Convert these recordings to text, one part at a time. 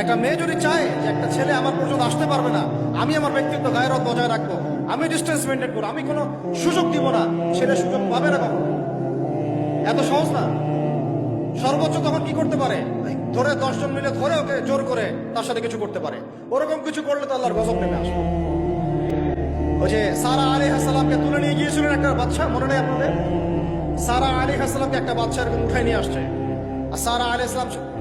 একটা মেয়ে যদি চায় যে একটা ছেলে আমার পর্যন্ত আসতে পারবে না, আমি আমার ব্যক্তিত্ব গায়েরত বজায় রাখব, আমি ডিস্টেন্স মেনটেন করব, আমি কোনো সুযোগ দিব না, ছেলে সুযোগ পাবে না কখনো? এত সহজ না? সর্বোচ্চ তখন কি করতে পারে? ধরে দশজন মিলে ধরে ওকে জোর করে তার সাথে কিছু করতে পারে। ওরকম কিছু করলে তো আল্লাহর গজব নেমে আসবে। ওই যে সারা আলী হাসালামকে তুলে নিয়ে গিয়েছিলেন একটা বাচ্চা, মনে নেই আপনাদের? সারা আলী হাসালামকে একটা বাচ্চা এরকম উঠাই নিয়ে আসছে। আর সারা আলী ইসলাম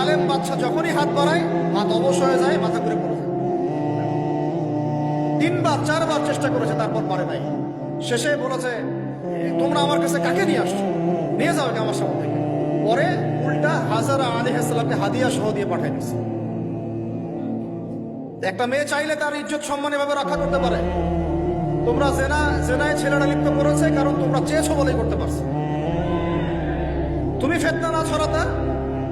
জালেম বাচ্চা যখনই হাত বাড়ায়, হাত অবশ হয়ে যায়, মাথা ঘুরে পড়ে যায়। তিনবার, চারবার চেষ্টা করেছে, তারপর পারে নাই। শেষে বলেছে তোমরা আমার কাছে কাকে নিয়ে আসছো? নিয়ে যাও আমার সামনে থেকে। পরে উল্টা হাজারা আলী হাসলামকে হাদিয়া সহ দিয়ে পাঠাই দিচ্ছে একটা মেয়ে চাইলে তার ইজ্জত সম্মান এভাবে রক্ষা করতে পারে। তোমরা জেনা, জেনায় ছেলেরা লিপ্ত করেছে, কারণ তোমরা চেয়েছো বলেই করতে পারছ। তুমি ফেতনা না ছড়াতা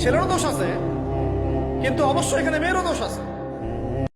ছেলেরও দোষ আছে কিন্তু অবশ্যই এখানে মেয়েরও দোষ আছে।